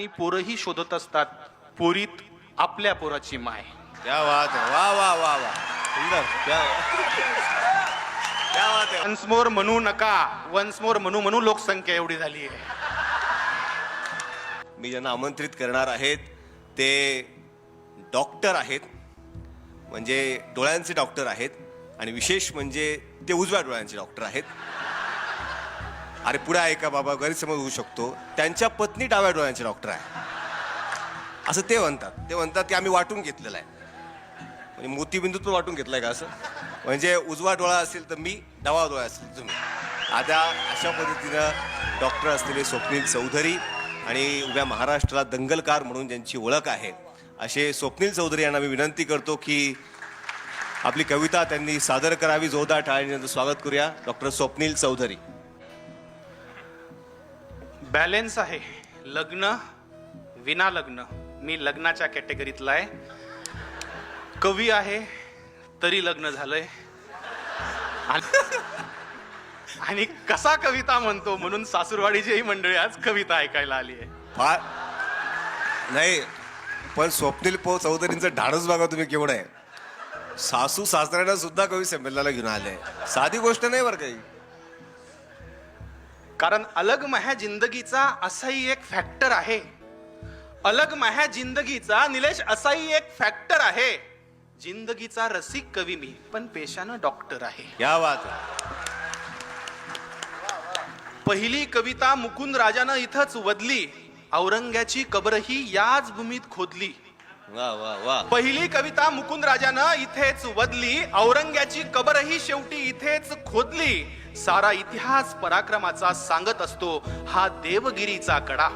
आणि पोरही शोधत असतात पोरीत आपल्या पोराची माय. क्या बात है वा वा वा वा. सुंदर. क्या क्या बात है वन्स मोर म्हणू नका. वन्स मोर म्हणू म्हणू लोकसंख्या एवढी झाली आहे. मी ज्यांना आमंत्रित करणार आहेत ते डॉक्टर आहेत. म्हणजे डोळ्यांचे डॉक्टर आहेत. आणि विशेष म्हणजे ते उजव्या डोळ्यांचे डॉक्टर आहेत. अरे पुढे ऐका बाबा? गैरसमज होऊ शकतो. त्यांच्या पत्नी डाव्या डोळ्यांचे डॉक्टर आहे. असं ते म्हणतात. ते म्हणतात की आम्ही वाटून घेतलेलं आहे. म्हणजे मोतीबिंदू पण वाटून घेतलाय का असं? म्हणजे उजवा डोळा असेल तर मी डावा डोळा असेल तुम्ही. आता अशा पद्धतीनं डॉक्टर असलेले स्वप्नील चौधरी आणि उभ्या महाराष्ट्राला दंगलकार म्हणून ज्यांची ओळख आहे असे स्वप्नील चौधरी यांना मी विनंती करतो की आपली कविता त्यांनी सादर करावी. जोरदार टाळ्याने स्वागत करूया. डॉक्टर स्वप्नील चौधरी. बॅलेन्स आहे. लग्न विना लग्न. मी लग्नाच्या कॅटेगरीतला आहे. कवी आहे तरी लग्न झालंय. आणि- आणि कसा कविता म्हणतो म्हणून सासूरवाडीची ही मंडळी आज कविता ऐकायला आली आहे. फार नाही पण स्वप्नील पो चौधरींचं धाडस बघा तुम्ही केवढं आहे. सासू सासऱ्यांना सुद्धा कवी संमेलनाला घेऊन आले. साधी गोष्ट नाही बरं काही. कारण अलग मह्या जिंदगीचा असाही एक फॅक्टर आहे. अलग मह्या जिंदगीचा निलेश असाही एक फॅक्टर आहे. जिंदगीचा रसिक कवी मी पण पेशानं डॉक्टर आहे. या बात आहे. पहिली कविता मुकुंद राजानं इथंच वदली औरंग्याची कबरही याच भूमीत खोदली. वा वा वा. पहिली कविता मुकुंद राजानं इथेच वदली औरंग्याची कबरही शेवटी इथेच खोदली. सारा इतिहास पराक्रमाचा सांगत असतो हा देवगिरीचा कडा.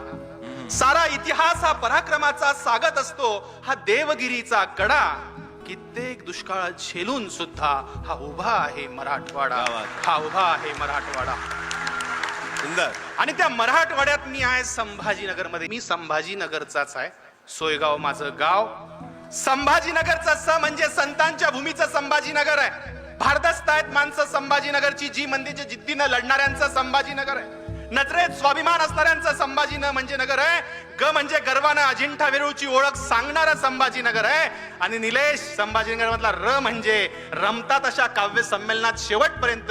सारा इतिहास हा पराक्रमाचा सांगत असतो हा देवगिरीचा कडा. कित्येक दुष्काळ झेलून सुद्धा हा उभा आहे मराठवाडा. हा उभा आहे मराठवाडा. सुंदर. आणि त्या मराठवाड्यात मी आहे संभाजीनगरमध्ये. मी संभाजीनगरचाच आहे. सोयगाव माझं गाव. संभाजीनगरचं स म्हणजे संतांच्या भूमीचं संभाजीनगर आहे. भारदस्त आहेत माणसं संभाजीनगरची जी मंदिरच्या जिद्दीनं लढणाऱ्यांचं संभाजीनगर आहे. नजरेत स्वाभिमान असणाऱ्यांचं संभाजीन म्हणजे नगर आहे. ग म्हणजे गर्वानं अजिंठा वेरूळची ओळख सांगणारं संभाजीनगर आहे. आणि निलेश संभाजीनगर मधला र म्हणजे रमतात अशा काव्य संमेलनात शेवटपर्यंत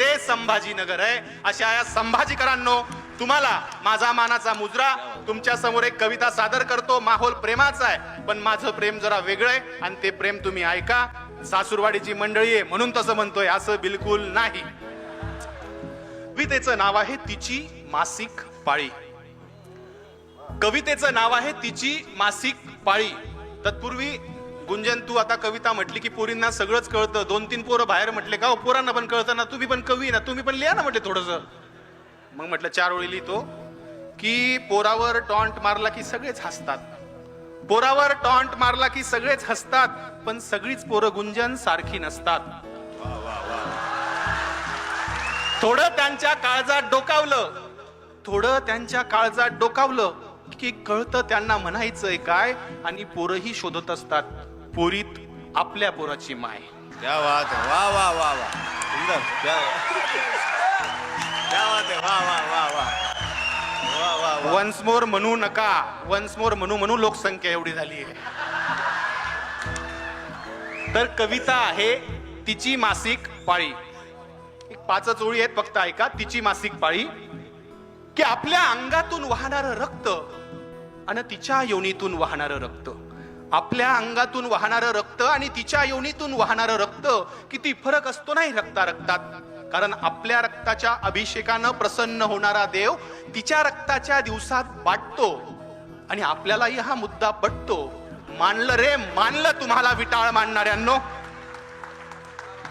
ते संभाजीनगर आहे. अशा या संभाजीकरांनो तुम्हाला माझा मानाचा मुजरा तुमच्यासमोर एक कविता सादर करतो. माहोल प्रेमाचा आहे पण माझं प्रेम जरा वेगळं आहे आणि ते प्रेम तुम्ही ऐका. सासूरवाडीची मंडळी आहे म्हणून तसं म्हणतोय असं बिलकुल नाही. कवितेचं नाव आहे तिची मासिक पाळी. कवितेचं नाव आहे तिची मासिक पाळी. तत्पूर्वी गुंजन तू आता कविता म्हटली की पोरींना सगळंच कळतं. दोन तीन पोरं बाहेर म्हटले का हो, पोरांना पण कळतं ना तुम्ही पण कवी ना तुम्ही पण लिहा ना म्हटले थोडस. मग म्हटलं चार ओळी लिहितो की पोरावर टॉन्ट मारला की सगळेच हसतात. पोरावर टॉन्ट मारला की सगळेच हसतात पण सगळीच पोरं गुंजन सारखी नसतात. थोडं त्यांच्या काळजात डोकावलं. थोडं त्यांच्या काळजात डोकावलं की कळतं त्यांना म्हणायचंय काय आणि पोरही शोधत असतात. पोरीत आपल्या पोराची माय. क्या बात वा वा वा वा सुंदर क्या वा वा वा वा वा वा वा वन्स मोर म्हणू नका वन्स मोर म्हणू म्हणू लोकसंख्या एवढी झाली आहे. तर कविता आहे तिची मासिक पाळी. एक पाचच ओळी आहेत फक्त ऐका तिची मासिक पाळी. की आपल्या अंगातून वाहणार रक्त आणि तिच्या योनीतून वाहणार रक्त. आपल्या अंगातून वाहणार रक्त आणि तिच्या योनीतून वाहणार रक्त किती फरक असतो नाही रक्ता रक्तात कारण आपल्या रक्ताच्या अभिषेकानं प्रसन्न होणारा देव तिच्या रक्ताच्या दिवसात वाटतो आणि आपल्यालाही हा मुद्दा पटतो. मानलं रे मानलं तुम्हाला विटाळ मानणाऱ्यांनो.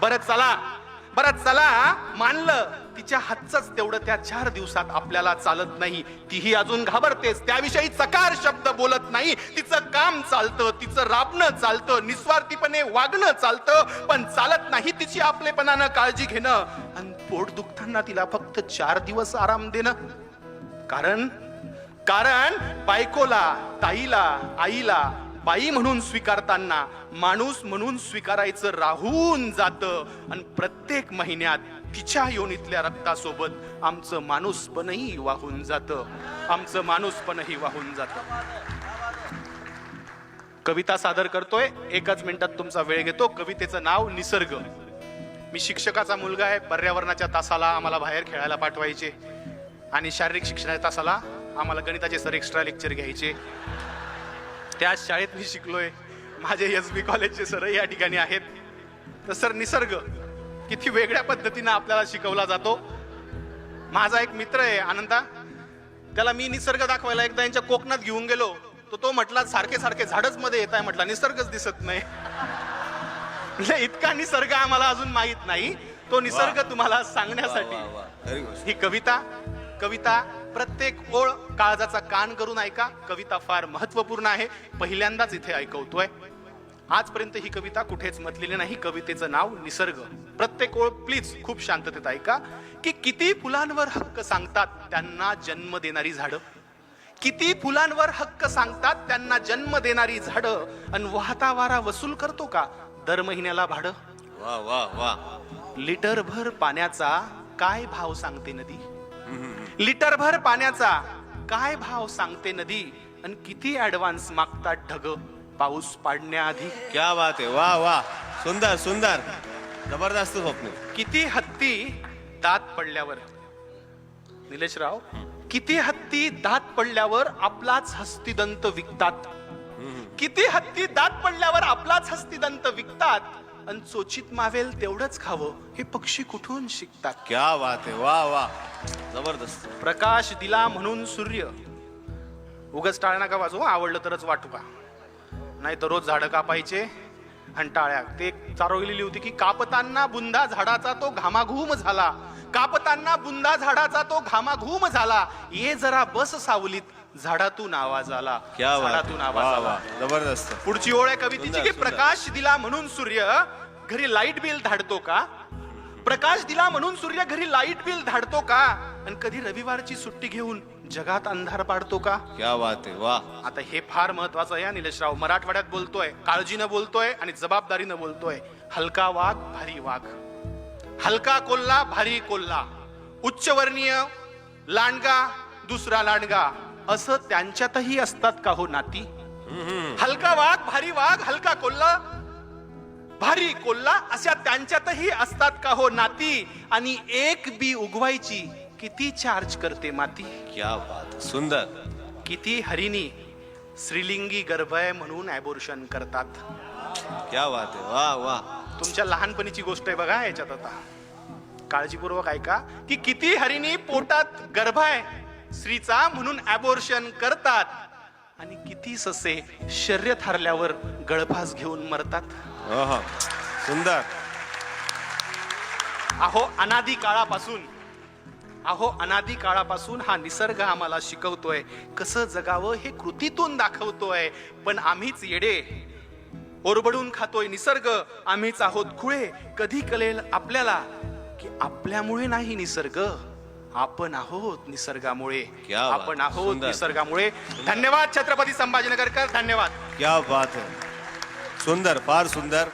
बरं चला बरं चला मानलं. तिच्या हातच तेवढं त्या चार दिवसात आपल्याला चालत नाही. तीही अजून घाबरतेच. त्याविषयी चकार शब्द बोलत नाही. तिचं काम चालतं तिचं राबणं चालतं निस्वार्थीपणे वागणं चालतं पण चालत नाही तिची आपलेपणानं काळजी घेणं. आणि पोट दुखताना तिला फक्त चार दिवस आराम देणं. कारण कारण बायकोला ताईला आईला बाई म्हणून स्वीकारताना माणूस म्हणून स्वीकारायचं राहून जातं. आणि प्रत्येक महिन्यात तिच्या योनीतल्या रक्तासोबत आमचं माणूसपणही वाहून जातं. आमचं माणूसपणही वाहून जातं. कविता सादर करतोय. एकाच मिनिटात तुमचा वेळ घेतो. कवितेचं नाव निसर्ग. मी शिक्षकाचा मुलगा आहे. पर्यावरणाच्या तासाला आम्हाला बाहेर खेळायला पाठवायचे. आणि शारीरिक शिक्षणाच्या तासाला आम्हाला गणिताचे सर एक्स्ट्रा लेक्चर घ्यायचे. त्याच शाळेत मी शिकलोय. माझे एस बी कॉलेजचे सर या ठिकाणी आहेत. तर सर निसर्ग. किती वेगळ्या पद्धतीनं आपल्याला शिकवला जातो. माझा एक मित्र आहे आनंदा. त्याला मी निसर्ग दाखवायला एकदा यांच्या कोकणात घेऊन गेलो. तर तो म्हटला सारखे सारखे झाडच मध्ये येत आहे म्हटला निसर्गच दिसत नाही. म्हणजे इतका निसर्ग आम्हाला अजून माहीत नाही. तो निसर्ग तुम्हाला सांगण्यासाठी. ही कविता कविता प्रत्येक ओळ काळजाचा कान करून ऐका. कविता फार महत्त्वपूर्ण आहे. पहिल्यांदाच इथे ऐकवतोय. आजपर्यंत ही कविता कुठेच म्हटलेली नाही. कवितेचं नाव निसर्ग. प्रत्येक ओळ प्लीज खूप शांततेत ऐका. की किती फुलांवर हक्क सांगतात त्यांना जन्म देणारी झाडं. किती फुलांवर हक्क सांगतात त्यांना जन्म देणारी झाडं. आणि वाहता वारा वसूल करतो का? दर महिन्याला भाडं. वा वा वा. लिटरभर पाण्याचा काय भाव सांगते नदी? लिटरभर पाण्याचा काय भाव सांगते नदी? आणि किती ऍडव्हान्स मागतात ढग? पाऊस पाडण्याआधी. क्या बात आहे वा वा सुंदर सुंदर. जबरदस्त स्वप्न. किती हत्ती दात पडल्यावर? निलेशराव किती हत्ती दात पडल्यावर आपलाच हस्तिदंत विकतात? किती हत्ती दात पडल्यावर आपलाच हस्तिदंत विकतात? आणि चोचित मावेल तेवढंच खावं हे पक्षी कुठून शिकतात? क्या बात आहे वा वा जबरदस्त. प्रकाश दिला म्हणून सूर्य. उगच टाळ नका वाजू हं, आवडलं तरच वाटू का? नाही तर रोज झाडं कापायचे आणि टाळ्या. ते चारोळलेली होती की कापताना बुंदा झाडाचा तो घामाघूम झाला. कापताना बुंदा झाडाचा तो घामाघूम झाला. ये जरा बस सावलीत झाडातून आवाज आला. झाडातून. आवाज आला. जबरदस्त. पुढची ओळ आहे कवितेची की. प्रकाश दिला म्हणून सूर्य घरी लाइट बिल धाडतो का? प्रकाश दिला म्हणून सूर्य घरी लाइट बिल धाडतो का? आणि कधी रविवारची सुट्टी घेऊन जगात अंधार पाडतो का? क्या बात आहे वा आता हे फार महत्वाचं आहे हा निलेशराव. मराठवाड्यात बोलतोय काळजीनं बोलतोय आणि जबाबदारीनं बोलतोय. हलका वाघ भारी वाघ. हलका कोल्हा भारी कोल्हा. उच्चवर्णीय लांडगा दुसरा लांडगा. असं त्यांच्यातही असतात का हो नाती? हलका वाघ भारी वाघ हलका कोल्हा भारी कोल्हा अशा त्यांच्यातही असतात का हो नाती? आणि एक बी उगवायची किती चार्ज करते माती? क्या बात. सुंदर. किती हरिणी श्रीलिंगी गर्भ आहे म्हणून ॲबोर्शन करतात. क्या बात आहे वा वा तुमच्या लहानपणीची गोष्ट आहे बघा याच्यात आता. काळजीपूर्वक ऐका की किती हरिणी पोटात गर्भ आहे स्त्रीचा म्हणून ॲबोर्शन करतात. आणि किती ससे शर्यत हरल्यावर गळफास घेऊन मरतात. सुंदर. अहो अनादी काळापासून अहो अनादी काळापासून हा निसर्ग आम्हाला शिकवतोय. कसं जगावं हे कृतीतून दाखवतोय. पण आम्हीच येडे. ओरबडून खातोय निसर्ग. आम्हीच आहोत खुळे. कधी कळेल आपल्याला की आपल्यामुळे नाही निसर्ग. आपण आहोत निसर्गामुळे. आपण आहोत. निसर्गामुळे. धन्यवाद छत्रपती संभाजीनगरकर. धन्यवाद. क्या बात है. सुंदर फार सुंदर.